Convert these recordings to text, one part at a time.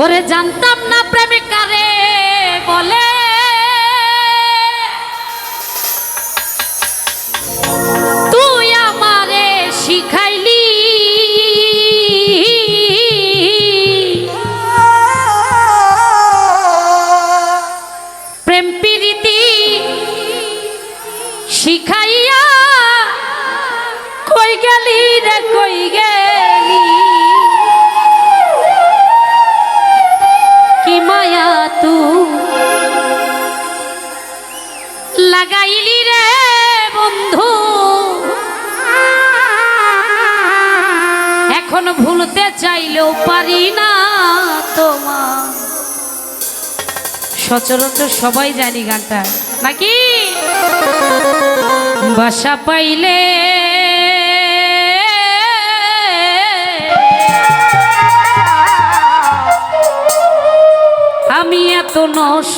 ওরে জানতাম গেলি রে কই গেলি? কি মায়া তু? লাগাইলি রে বন্ধু। এখন ভুলতে চাইলেও পারি না তোমার সচরাচর সবাই জানি গানটা। নাকি? বাসা পাইলে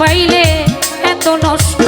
পাইলে এত নষ্ট